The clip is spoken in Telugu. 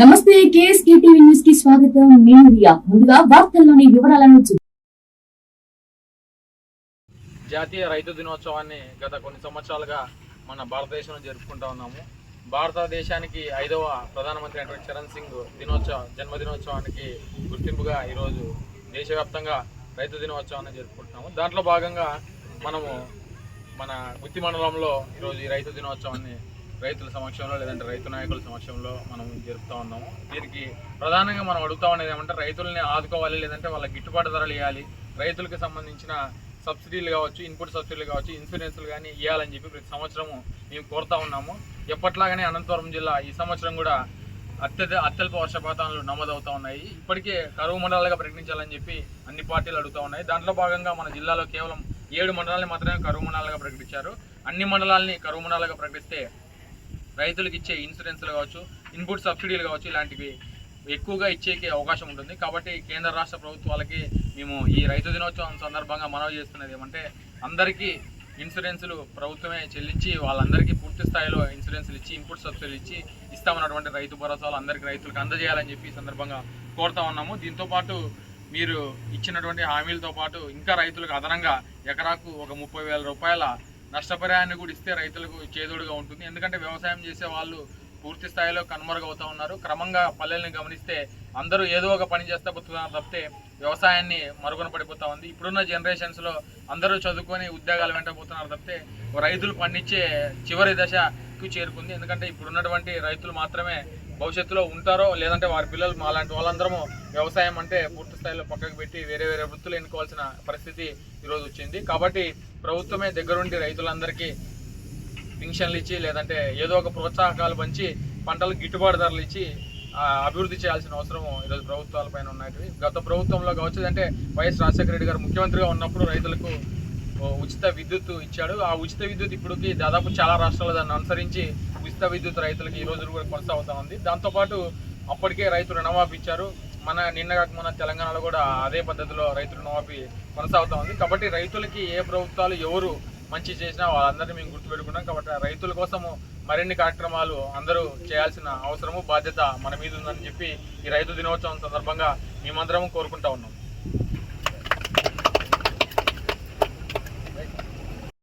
నమస్తే కేఎస్కే టీవీ న్యూస్కి స్వాగతం. నేను రియా. ముందుగా వార్తల్లోని వివరాలను జాతీయ రైతు దినోత్సవాన్ని గత కొన్ని సంవత్సరాలుగా మన భారతదేశంలో జరుపుకుంటా ఉన్నాము. భారతదేశానికి ఐదవ ప్రధానమంత్రి అయినటువంటి చరణ్ సింగ్ దినోత్సవ జన్మదినోత్సవానికి గుర్తింపుగా ఈరోజు దేశవ్యాప్తంగా రైతు దినోత్సవాన్ని జరుపుకుంటున్నాము. దాంట్లో భాగంగా మనము మన గుత్తి మండలంలో ఈరోజు ఈ రైతు దినోత్సవాన్ని రైతుల సమక్షంలో లేదంటే రైతు నాయకుల సమక్షంలో మనం జరుపుతూ ఉన్నాము. దీనికి ప్రధానంగా మనం అడుగుతా ఉండేది ఏమంటే రైతుల్ని ఆదుకోవాలి లేదంటే వాళ్ళ గిట్టుబాటు ధరలు ఇవ్వాలి రైతులకు సంబంధించిన సబ్సిడీలు కావచ్చు ఇన్పుట్ సబ్సిడీలు కావచ్చు ఇన్సూరెన్స్లు కానీ ఇవ్వాలని చెప్పి ప్రతి సంవత్సరము మేము కోరుతా ఉన్నాము. ఎప్పట్లాగానే అనంతపురం జిల్లా ఈ సంవత్సరం కూడా అత్యధ అత్యల్ప వర్షపాతాలు నమోదవుతూ ఉన్నాయి. ఇప్పటికే కరువు మండలాలుగా ప్రకటించాలని చెప్పి అన్ని పార్టీలు అడుగుతూ ఉన్నాయి. దాంట్లో భాగంగా మన జిల్లాలో కేవలం ఏడు మండలాలని మాత్రమే కరువు మండలాలుగా ప్రకటించారు. అన్ని మండలాల్ని కరువు మండలాలుగా ప్రకటిస్తే రైతులకు ఇచ్చే ఇన్సూరెన్స్లు కావచ్చు ఇన్పుట్ సబ్సిడీలు కావచ్చు ఇలాంటివి ఎక్కువగా ఇచ్చేకి అవకాశం ఉంటుంది. కాబట్టి కేంద్ర రాష్ట్ర ప్రభుత్వాలకి మేము ఈ రైతు దినోత్సవం సందర్భంగా మనవి చేస్తున్నది ఏమంటే అందరికీ ఇన్సూరెన్సులు ప్రభుత్వమే చెల్లించి వాళ్ళందరికీ పూర్తి స్థాయిలో ఇన్సూరెన్స్లు ఇచ్చి ఇన్పుట్ సబ్సిడీలు ఇచ్చి ఇస్తామన్నటువంటి రైతు భరోసాలు అందరికీ రైతులకు అందజేయాలని చెప్పి ఈ సందర్భంగా కోరుతా ఉన్నాము. దీంతో పాటు మీరు ఇచ్చినటువంటి హామీలతో పాటు ఇంకా రైతులకు అదనంగా ఎకరాకు ఒక ముప్పై వేల రూపాయల నష్టపరిహారాన్ని కూడా ఇస్తే రైతులకు చేదోడుగా ఉంటుంది. ఎందుకంటే వ్యవసాయం చేసే వాళ్ళు పూర్తి స్థాయిలో కనుమరుగవుతా ఉన్నారు. క్రమంగా పల్లెల్ని గమనిస్తే అందరూ ఏదో ఒక పని చేస్తే బతుకుతున్నారు తప్పితే వ్యవసాయాన్ని మరుగున పడిపోతా ఉంది. ఇప్పుడున్న జనరేషన్స్లో అందరూ చదువుకొని ఉద్యోగాలు వెంటపోతున్నారు తప్పితే రైతులు పండించే చివరి దశ దశకు చేరుకుంది. ఎందుకంటే ఇప్పుడున్నటువంటి రైతులు మాత్రమే భవిష్యత్తులో ఉంటారో లేదంటే వారి పిల్లలు మాలాంటి వాళ్ళందరము వ్యవసాయం అంటే పూర్తి స్థాయిలో పక్కకు పెట్టి వేరే వేరే వృత్తులు ఎన్నుకోవాల్సిన పరిస్థితి ఈరోజు వచ్చింది. కాబట్టి ప్రభుత్వమే దగ్గరుండి రైతులందరికీ పింఛన్లు ఇచ్చి లేదంటే ఏదో ఒక ప్రోత్సాహకాలు పంచి పంటలకు గిట్టుబాటు ధరలు ఇచ్చి అభివృద్ధి చేయాల్సిన అవసరం ఈరోజు ప్రభుత్వాలపైన ఉన్నాయి గత ప్రభుత్వంలో కావచ్చు అంటే వైఎస్ రాజశేఖర రెడ్డి గారు ముఖ్యమంత్రిగా ఉన్నప్పుడు రైతులకు ఉచిత విద్యుత్ ఇచ్చాడు. ఆ ఉచిత విద్యుత్ ఇప్పటికి దాదాపు చాలా రాష్ట్రాలు దాన్ని అనుసరించి ఉచిత విద్యుత్ రైతులకు ఈ రోజు కూడా కొనసాగుతూ ఉంది. దాంతోపాటు అప్పటికే రైతు రుణమాఫీ ఇచ్చారు. మన నిన్న కాక మన తెలంగాణలో కూడా అదే పద్ధతిలో రైతు రుణమాఫీ కొనసాగుతూ ఉంది. కాబట్టి రైతులకి ఏ ప్రభుత్వాలు ఎవరు మంచి చేసినా వాళ్ళందరినీ మేము గుర్తుపెట్టుకున్నాం. కాబట్టి రైతుల కోసము మరిన్ని కార్యక్రమాలు అందరూ చేయాల్సిన అవసరము బాధ్యత మన మీద ఉందని చెప్పి ఈ రైతు దినోత్సవం సందర్భంగా మేమందరం కోరుకుంటా ఉన్నాం.